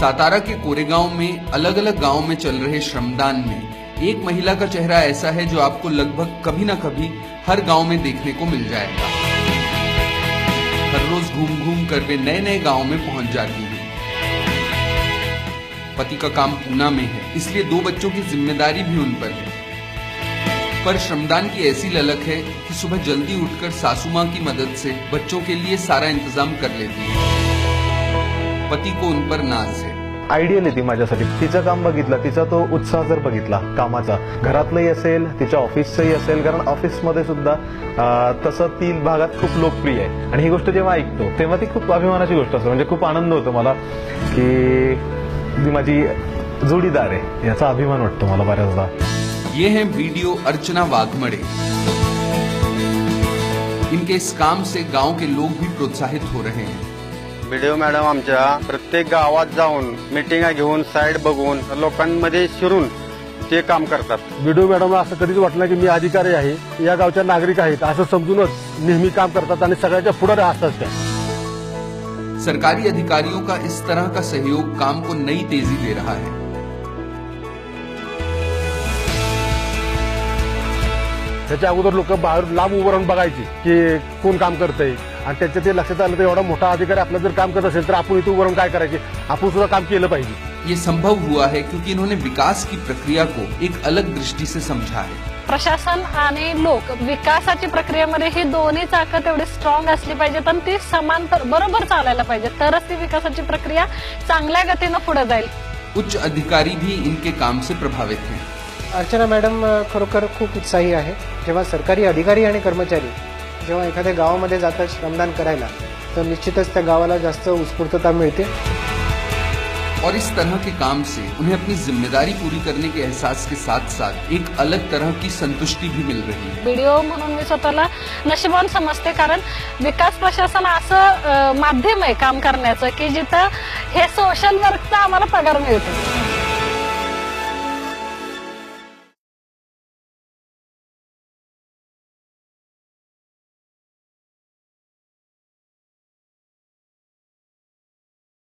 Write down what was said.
सातारा के कोरेगांव में अलग अलग गाँव में चल रहे श्रमदान में, एक महिला का चेहरा ऐसा है जो आपको लगभग कभी ना कभी हर गाँव में देखने को मिल जाएगा। हर रोज घूम घूम कर वे नए नए गाँव में पहुँच जाती हैं। पति का काम पूना में है इसलिए दो बच्चों की जिम्मेदारी भी उन पर है। पर श्रमदान की ऐसी ललक है कि सुबह जल्दी उठकर सासू माँ की मदद से बच्चों के लिए सारा इंतजाम कर लेती है। पति को उन पर नाज है। आयडियल आहे ती माझ्यासाठी. तिचं काम बघितलं तिचा तो उत्साह जर बघितला कामाचा घरातलंही असेल तिच्या ऑफिसचंही असेल कारण ऑफिसमध्ये सुद्धा तसं तीन भागात खूप लोकप्रिय आहे. आणि ही गोष्ट जेव्हा ऐकतो तेव्हा ती खूप अभिमानाची गोष्ट असते. म्हणजे खूप आनंद होतो मला की ती माझी जोडीदार आहे. याचा अभिमान वाटतो मला बऱ्याचदा. ये हैं वीडियो अर्चना वाघमड़े। इनके इस काम से गांव के लोग भी प्रोत्साहित हो रहे हैं। व्हिडिओ मॅडम आमच्या प्रत्येक गावात जाऊन मिटिंगा घेऊन साईड बघून लोकांमध्ये शिरून ते काम करतात. व्हिडिओ मॅडमला असं कधीच वाटलं की मी अधिकारी आहे या गावच्या नागरिक आहेत असं समजूनच नेहमी काम करतात आणि सगळ्याच्या पुढे असतात त्या. सरकारी अधिकारियों का इस तरह का सहयोग काम को नई तेजी दे रहा है। त्याच्या अगोदर लोक बाहेर लांब उभं राहून बघायची की कोण काम करतंय. आणि त्याच्या ते लक्षात आलं तर एवढा मोठा अधिकारी आपलं जर काम करत असेल तर आपण इथे उभं राहून काय करायचे? आपण सुद्धा काम केलं पाहिजे. ये संभव हुआ है क्योंकि इन्होंने विकास की प्रक्रिया को एक अलग दृष्टि से समझा है। प्रशासन आणि लोक विकासाची प्रक्रियेमध्ये ही दोन्ही चाकं तेवढी स्ट्रॉंग असली पाहिजेत आणि ती समांतर बरोबर चालायला पाहिजे तरच ती विकासाची प्रक्रिया चांगल्या गतीनं पुढे जाईल. उच्च अधिकारी भी इनके काम से प्रभावित हैं। अर्चना मॅडम खरोखर खूप उत्साही आहे. जेव्हा सरकारी अधिकारी आणि कर्मचारी जेव्हा एखाद्या गावामध्ये जातात श्रमदान करायला तर निश्चितच त्या गावाला जास्त उत्स्फूर्तता मिळते. और इस तरह के काम से उन्हें अपनी जिम्मेदारी पूरी करने के एहसास के साथ साथ एक अलग तरह की संतुष्टि भी मिल रही है। व्हिडिओ म्हणून मी स्वतःला नशिबान समजते कारण विकास प्रशासन असं माध्यम आहे काम करण्याचं की जिथं हे सोशल वर्कचा आम्हाला पगार मिळतो.